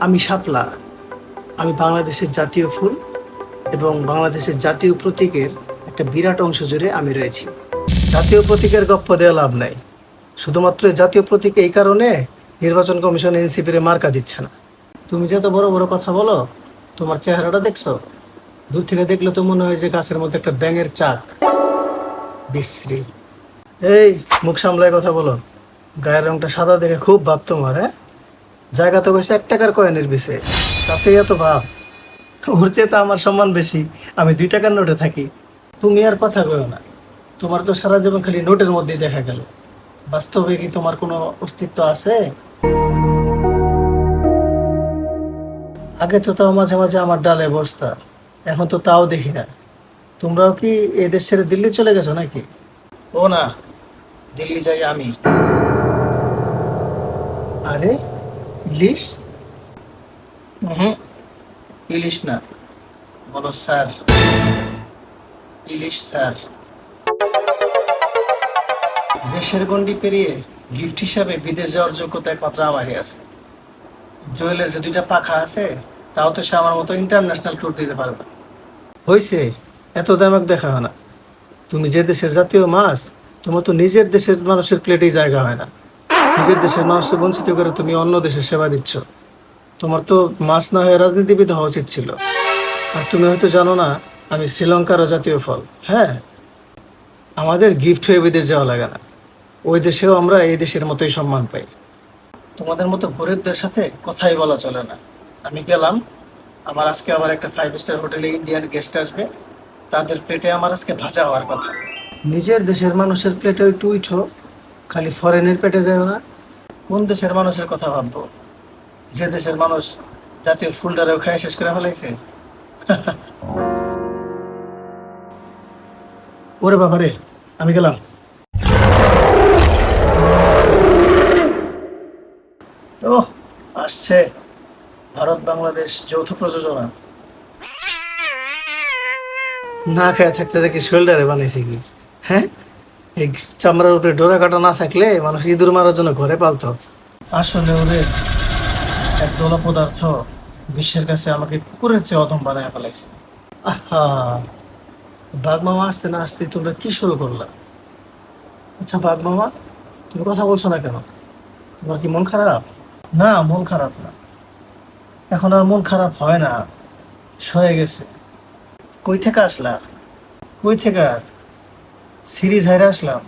আমি শাপলা। আমি বাংলাদেশের জাতীয় ফুল এবং বাংলাদেশের জাতীয় প্রতীকের একটা বিরাট অংশ জুড়ে আমি রয়েছি। জাতীয় প্রতীকের গপ্প দেওয়া লাভ নাই। শুধুমাত্র জাতীয় প্রতীক এই কারণে নির্বাচন কমিশন এনসিপির মার্কা দিচ্ছে না। তুমি যে এত বড় বড় কথা বলো, তোমার চেহারাটা দেখছ? দূর থেকে দেখলে তো মনে হয় যে গাছের মধ্যে একটা ব্যাঙের চাক। বিশ্রী। এই, মুখ সামলায় কথা বলো। গায়ের রংটা সাদা দেখে খুব ভাব তোমার হ্যাঁ? জায়গা তো বেশি এক টাকার কয়েনের বেশে তাতেই এত ভাব। ওর চেয়ে তো আমার সম্মান বেশি। আমি দুই টাকার নোটে থাকি। তুমি আর কথা কয়ো না। তোমার তো সারা জীবন খালি নোটের মধ্যেই দেখা গেল। বাস্তবে কি তোমার কোনো অস্তিত্ব আছে? আগে তো তাও মাঝে মাঝে আমার ডালে বসতা। এখন তো তাও দেখি না। তোমরাও কি এই দেশ ছেড়ে দিল্লি চলে গেছো নাকি? ও না। দিল্লি যাই আমি। আরে? ইলিশ? হুম ইলিশ না, বলো স্যার। ইলিশ, স্যার। দেশের গন্ডি পেরিয়ে গিফট হিসাবে বিদেশ যাওয়ার যোগ্যতা একমাত্র আমারই আছে। জুয়েলের যে দুইটা পাখা আছে, তাও তো সে আমার মতো ইন্টারন্যাশনাল ট্যুর দিতে পারবে হয়েছে এত দামক দেখা হয় না। তুমি যে দেশের জাতীয় মাছ, তোমার তো নিজের দেশের মানুষের প্লেটেই জায়গা হয় না। নিজের দেশের মানুষকে বঞ্চিত করে তুমি অন্য দেশের সেবা দিচ্ছ। তোমার তো মাছ না হয়ে রাজনীতিবিদ হওয়া উচিত ছিল। আর তুমি হয়তো জানো না, আমি শ্রীলঙ্কারও জাতীয় ফল। হ্যাঁ আমাদের গিফট হয়ে বিদেশ যাওয়া লাগে না। ওই দেশেও আমরা এই দেশের মতোই সম্মান পাই। তোমাদের মতো গরিবদের সাথে কথাই বলা চলে না। আমি গেলাম, আমার আজকে আবার একটা ফাইভ স্টার হোটেলে ইন্ডিয়ান গেস্ট আসবে। তাদের প্লেটে আমার আজকে ভাজা হওয়ার কথা। নিজের দেশের মানুষের প্লেটে একটু উঠো খালি ফরেনের পেটে যায় না। কোন দেশের মানুষের কথা ভাববো? যে দেশের মানুষ জাতীয় ফুলটারেও খাই শেষ করে ফেলাইছে? ওরে বাবা রে আমি গেলাম। ও আসছে ভারত বাংলাদেশ যৌথ প্রযোজনা। না খেয়ে থাকতে দেখি শোল্ডারে বানাইছে কি? হ্যাঁ? এই চামড়ার উপরে ডোরা কাটা না থাকলে মানুষ ইঁদুর মারার জন্য ঘরে পালতো। আসলে ওদের এক দোলা পদার্থ বিশ্বের কাছে আমাকে কুকুরের চেয়ে অদম বানায় ফেলাইছে। আহা আসতে না আসতে তোমরা কি শুরু করলা? আচ্ছা বাঘ মামা, তুমি কথা বলছো না কেন? তোমার কি মন খারাপ? না, মন খারাপ না। এখন আর মন খারাপ হয় না, সয়ে গেছে। কই থেকে আসলা? কই থেকে আর? সিরিজ হাইরে আসলাম।